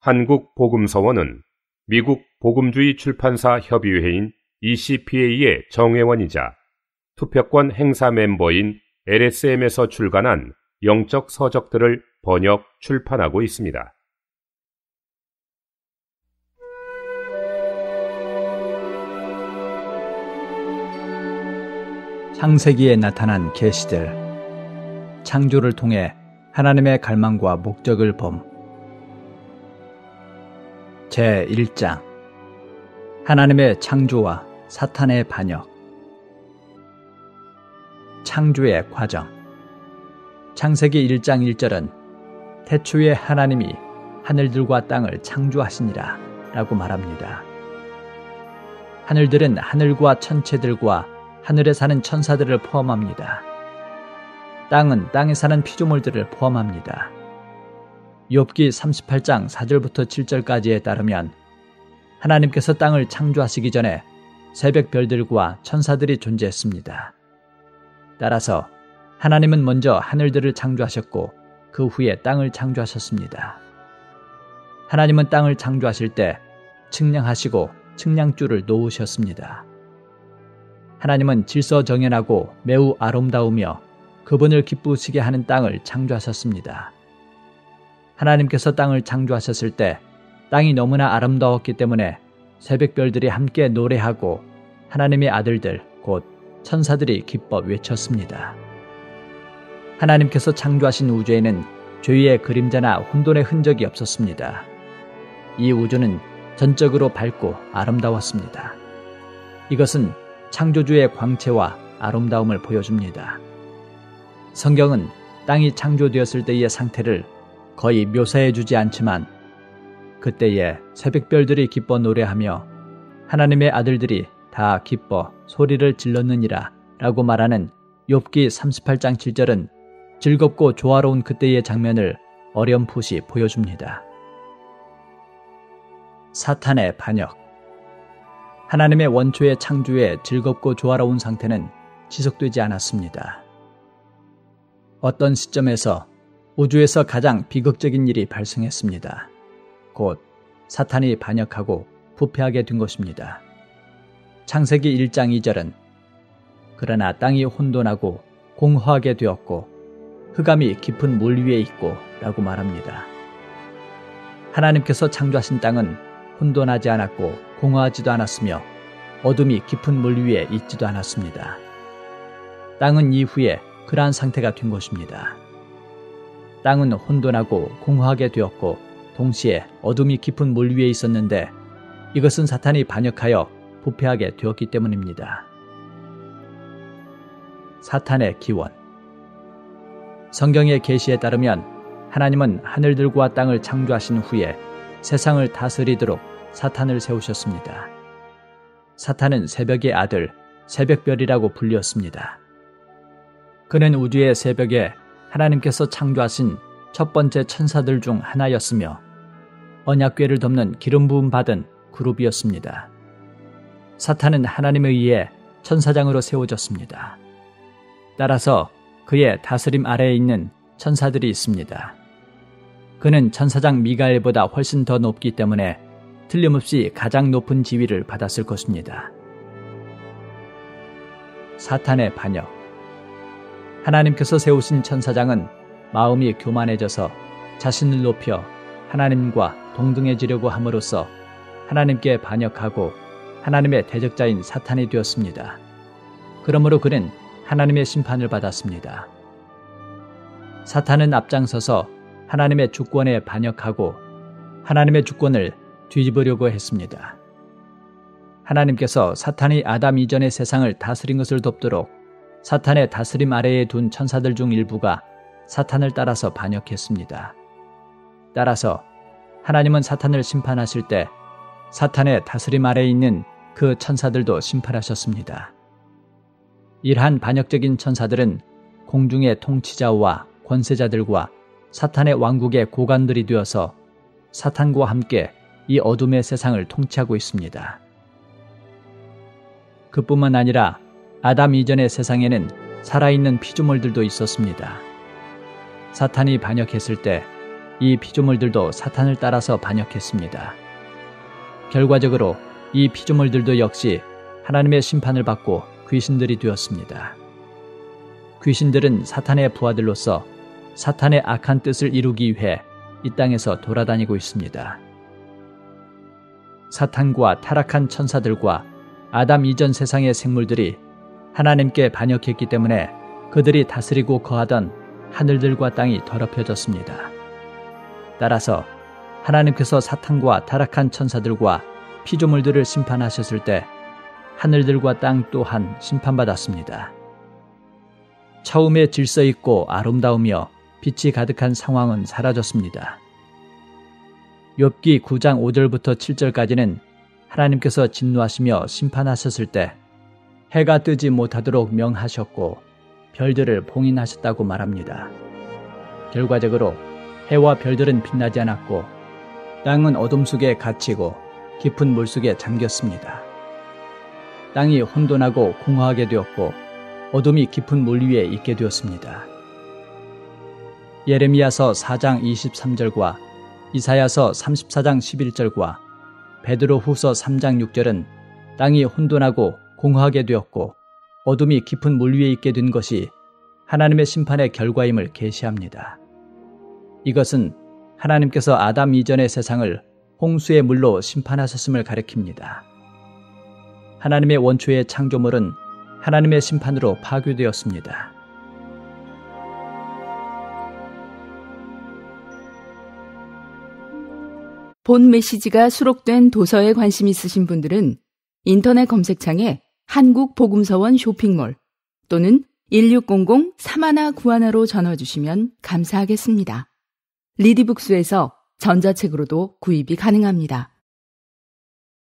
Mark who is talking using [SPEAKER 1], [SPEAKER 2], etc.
[SPEAKER 1] 한국복음서원은 미국 복음주의 출판사 협의회인 ECPA의 정회원이자 투표권 행사 멤버인 LSM에서 출간한 영적 서적들을 번역, 출판하고 있습니다.
[SPEAKER 2] 창세기에 나타난 계시들 창조를 통해 하나님의 갈망과 목적을 봄 제1장 하나님의 창조와 사탄의 반역 창조의 과정 창세기 1장 1절은 태초에 하나님이 하늘들과 땅을 창조하시니라 라고 말합니다. 하늘들은 하늘과 천체들과 하늘에 사는 천사들을 포함합니다. 땅은 땅에 사는 피조물들을 포함합니다. 욥기 38장 4절부터 7절까지에 따르면 하나님께서 땅을 창조하시기 전에 새벽 별들과 천사들이 존재했습니다. 따라서 하나님은 먼저 하늘들을 창조하셨고 그 후에 땅을 창조하셨습니다. 하나님은 땅을 창조하실 때 측량하시고 측량줄을 놓으셨습니다. 하나님은 질서 정연하고 매우 아름다우며 그분을 기쁘시게 하는 땅을 창조하셨습니다. 하나님께서 땅을 창조하셨을 때 땅이 너무나 아름다웠기 때문에 새벽별들이 함께 노래하고 하나님의 아들들 곧 천사들이 기뻐 외쳤습니다. 하나님께서 창조하신 우주에는 죄의 그림자나 혼돈의 흔적이 없었습니다. 이 우주는 전적으로 밝고 아름다웠습니다. 이것은 창조주의 광채와 아름다움을 보여줍니다. 성경은 땅이 창조되었을 때의 상태를 거의 묘사해 주지 않지만 그때에 새벽별들이 기뻐 노래하며 하나님의 아들들이 다 기뻐 소리를 질렀느니라 라고 말하는 욥기 38장 7절은 즐겁고 조화로운 그때의 장면을 어렴풋이 보여줍니다. 사탄의 반역 하나님의 원초의 창조에 즐겁고 조화로운 상태는 지속되지 않았습니다. 어떤 시점에서 우주에서 가장 비극적인 일이 발생했습니다. 곧 사탄이 반역하고 부패하게 된 것입니다. 창세기 1장 2절은 그러나 땅이 혼돈하고 공허하게 되었고 흑암이 깊은 물 위에 있고 라고 말합니다. 하나님께서 창조하신 땅은 혼돈하지 않았고 공허하지도 않았으며 어둠이 깊은 물 위에 있지도 않았습니다. 땅은 이후에 그러한 상태가 된 것입니다. 땅은 혼돈하고 공허하게 되었고 동시에 어둠이 깊은 물 위에 있었는데 이것은 사탄이 반역하여 부패하게 되었기 때문입니다. 사탄의 기원 성경의 계시에 따르면 하나님은 하늘들과 땅을 창조하신 후에 세상을 다스리도록 사탄을 세우셨습니다. 사탄은 새벽의 아들, 새벽별이라고 불렸습니다. 그는 우주의 새벽에 하나님께서 창조하신 첫 번째 천사들 중 하나였으며 언약궤를 덮는 기름 부음 받은 그룹이었습니다. 사탄은 하나님에 의해 천사장으로 세워졌습니다. 따라서 그의 다스림 아래에 있는 천사들이 있습니다. 그는 천사장 미가엘보다 훨씬 더 높기 때문에 틀림없이 가장 높은 지위를 받았을 것입니다. 사탄의 반역 하나님께서 세우신 천사장은 마음이 교만해져서 자신을 높여 하나님과 동등해지려고 함으로써 하나님께 반역하고 하나님의 대적자인 사탄이 되었습니다. 그러므로 그는 하나님의 심판을 받았습니다. 사탄은 앞장서서 하나님의 주권에 반역하고 하나님의 주권을 뒤집으려고 했습니다. 하나님께서 사탄이 아담 이전의 세상을 다스린 것을 돕도록 사탄의 다스림 아래에 둔 천사들 중 일부가 사탄을 따라서 반역했습니다. 따라서 하나님은 사탄을 심판하실 때 사탄의 다스림 아래에 있는 그 천사들도 심판하셨습니다. 이러한 반역적인 천사들은 공중의 통치자와 권세자들과 사탄의 왕국의 고관들이 되어서 사탄과 함께 이 어둠의 세상을 통치하고 있습니다. 그뿐만 아니라 아담 이전의 세상에는 살아있는 피조물들도 있었습니다. 사탄이 반역했을 때 이 피조물들도 사탄을 따라서 반역했습니다. 결과적으로 이 피조물들도 역시 하나님의 심판을 받고 귀신들이 되었습니다. 귀신들은 사탄의 부하들로서 사탄의 악한 뜻을 이루기 위해 이 땅에서 돌아다니고 있습니다. 사탄과 타락한 천사들과 아담 이전 세상의 생물들이 하나님께 반역했기 때문에 그들이 다스리고 거하던 하늘들과 땅이 더럽혀졌습니다. 따라서 하나님께서 사탄과 타락한 천사들과 피조물들을 심판하셨을 때 하늘들과 땅 또한 심판받았습니다. 처음에 질서 있고 아름다우며 빛이 가득한 상황은 사라졌습니다. 욥기 9장 5절부터 7절까지는 하나님께서 진노하시며 심판하셨을 때 해가 뜨지 못하도록 명하셨고 별들을 봉인하셨다고 말합니다. 결과적으로 해와 별들은 빛나지 않았고 땅은 어둠 속에 갇히고 깊은 물 속에 잠겼습니다. 땅이 혼돈하고 공허하게 되었고 어둠이 깊은 물 위에 있게 되었습니다. 예레미야서 4장 23절과 이사야서 34장 11절과 베드로 후서 3장 6절은 땅이 혼돈하고 공허하게 되었고 어둠이 깊은 물 위에 있게 된 것이 하나님의 심판의 결과임을 계시합니다. 이것은 하나님께서 아담 이전의 세상을 홍수의 물로 심판하셨음을 가리킵니다. 하나님의 원초의 창조물은 하나님의 심판으로 파괴되었습니다.
[SPEAKER 3] 본 메시지가 수록된 도서에 관심 있으신 분들은 인터넷 검색창에 한국복음서원 쇼핑몰 또는 1600-3191로 전화 주시면 감사하겠습니다. 리디북스에서 전자책으로도 구입이 가능합니다.